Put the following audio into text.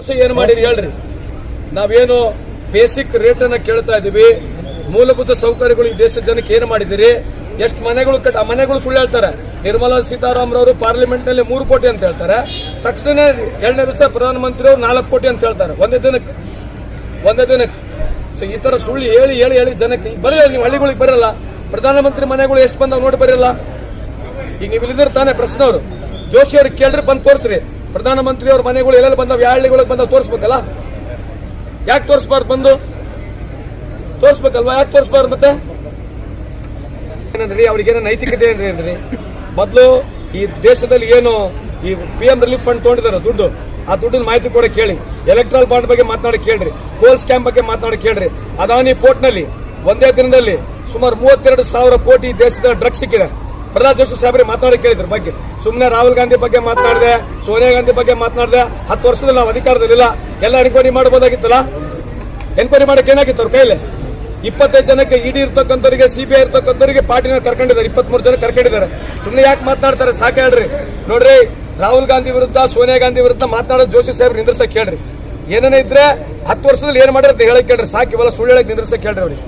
ಏನು ಮಾಡಿರಿ ಹೇಳ್ರಿ. ನಾವೇನು ಬೇಸಿಕ್ ರೇಟ್ ಅನ್ನ ಕೇಳ್ತಾ ಇದೀವಿ ಮೂಲಭೂತ ಸೌಕರ್ಯಗಳು ಈ ದೇಶದ ಜನಕ್ಕೆ ಏನು ಮಾಡಿದಿರಿ ಎಷ್ಟು ಮನೆಗಳು ಕಟ್ಟ ಮನೆಗಳು ಸುಳ್ಳು ಹೇಳ್ತಾರೆ. ನಿರ್ಮಲಾ ಸೀತಾರಾಮರವರು ಪಾರ್ಲಿಮೆಂಟ್ನಲ್ಲಿ ಮೂರು ಕೋಟಿ ಅಂತ ಹೇಳ್ತಾರೆ. ತಕ್ಷಣ ಎರಡನೇ ದಿವಸ ಪ್ರಧಾನಮಂತ್ರಿ ಅವರು ನಾಲ್ಕು ಕೋಟಿ ಅಂತ ಹೇಳ್ತಾರೆ. ಒಂದೇ ದಿನಕ್ಕೆ. ಒಂದೇ ದಿನಕ್ಕೆ. ಸೊ ಈ ತರ ಸುಳ್ಳು ಹೇಳಿ ಹೇಳಿ ಹೇಳಿ ಜನಕ್ಕೆ ಬರೀ ನೀವು ಹಳ್ಳಿಗಳಿಗೆ ಬರಲ್ಲ. ಪ್ರಧಾನಮಂತ್ರಿ ಮನೆಗಳು ಎಷ್ಟು ಬಂದಾವ ನೋಡಿ ಬರಲ್ಲ. ಈಗ ನೀವು ಇಲ್ಲಿದ್ರೆ ತಾನೇ ಪ್ರಶ್ನೆ ಅವರು. ಜೋಶಿ ಅವ್ರಿಗೆ ಕೇಳ್ರಿ, ಬಂದು ತೋರಿಸ್ರಿ. ಪ್ರಧಾನಮಂತ್ರಿ ಅವ್ರ ಮನೆಗಳು ಎಲ್ಲೆಲ್ಲಿ ಬಂದ ಯಾವ ಬಂದ ತೋರಿಸ್ಬೇಕಲ್ಲ? ಯಾಕೆ ತೋರಿಸ್ಬಾರ್ದು ಬಂದು? ತೋರಿಸ್ಬೇಕಲ್ವಾ? ಯಾಕೆ ತೋರಿಸ್ಬಾರ್ದು ಮತ್ತೆ? ಏನಂದ್ರಿ? ಅವ್ರಿಗೇನೋ ನೈತಿಕತೆ ಏನ್ರಿ ಏನ್ರಿ ಮೊದಲು ಈ ದೇಶದಲ್ಲಿ ಏನು ಈ ಪಿ ಎಂ ರಿಲೀಫ್ ಫಂಡ್ ತೊಗೊಂಡಿದ್ದಾರೆ ದುಡ್ಡು. ಆ ದುಡ್ಡಿನ ಮಾಹಿತಿ ಕೂಡ ಕೇಳಿ. ಎಲೆಕ್ಟ್ರಲ್ ಬಾಂಡ್ ಬಗ್ಗೆ ಮಾತನಾಡಿ ಕೇಳ್ರಿ. ಕೋಲ್ ಸ್ಕ್ಯಾಮ್ ಬಗ್ಗೆ ಮಾತನಾಡಿ ಕೇಳ್ರಿ. ಅದಾನಿ ಪೋರ್ಟ್ನಲ್ಲಿ ಒಂದೇ ದಿನದಲ್ಲಿ ಸುಮಾರು ಮೂವತ್ತೆರಡು ಸಾವಿರ ಕೋಟಿ ದೇಶದ ಡ್ರಗ್ಸ್ ಸಿಕ್ಕಿದೆ. ಪ್ರಹ್ಲಾದ್ ಜೋಶಿ ಸಾಹೇಬ್ರಿಗೆ ಮಾತನಾಡಿ ಕೇಳಿದ್ರ ಬಗ್ಗೆ. ಸುಮ್ಮನೆ ರಾಹುಲ್ ಗಾಂಧಿ ಬಗ್ಗೆ ಮಾತನಾಡಿದೆ, ಸೋನಿಯಾ ಗಾಂಧಿ ಬಗ್ಗೆ ಮಾತನಾಡಿದೆ, ಹತ್ತು ವರ್ಷದಲ್ಲಿ ನಾವು ಅಧಿಕಾರದಲ್ಲಿಲ್ಲ. ಎಲ್ಲ ಎನ್ಕ್ವೈರಿ ಮಾಡಬಹುದಾಗಿತ್ತಲ್ಲ? ಎನ್ಕ್ವೈರಿ ಮಾಡಕ್ಕೆ ಏನಾಗಿತ್ತು ಅವ್ರ ಕೈಲಿ? ಇಪ್ಪತ್ತೈದು ಜನಕ್ಕೆ ಇಡಿ ಇರ್ತಕ್ಕಂಥವ್ರಿಗೆ ಐ ಇರ್ತಕ್ಕಂಥವ್ರಿಗೆ ಪಾರ್ಟಿನ ಕರ್ಕೊಂಡಿದ್ದಾರೆ. ಇಪ್ಪತ್ಮೂರು ಜನ ಕರ್ಕೊಂಡಿದ್ದಾರೆ. ಸುಮ್ಮನೆ ಯಾಕೆ ಮಾತನಾಡ್ತಾರೆ? ಸಾಕು ಹೇಳ್ರಿ. ನೋಡ್ರಿ, ರಾಹುಲ್ ಗಾಂಧಿ ವಿರುದ್ಧ, ಸೋನಿಯಾ ಗಾಂಧಿ ವಿರುದ್ಧ ಮಾತನಾಡೋ ಜೋಶಿ ಸಾಹೇಬ್ರು ನಿಂದ್ರಸಕ್ಕೆ ಹೇಳ್ರಿ ಏನೇನೇ ಇದ್ರೆ ಹತ್ತು ವರ್ಷದಲ್ಲಿ ಏನ್ ಮಾಡಿರುತ್ತೆ ಹೇಳಕ್ಕೆ ಕೇಳ್ರಿ. ಸಾಕು, ಇವೆಲ್ಲ ಸುಳ್ಳು ಹೇಳಕ್ ನಿಂದ್ರಸಕ್ಕೆ ಹೇಳ್ರಿ ಅವ್ರಿಗೆ.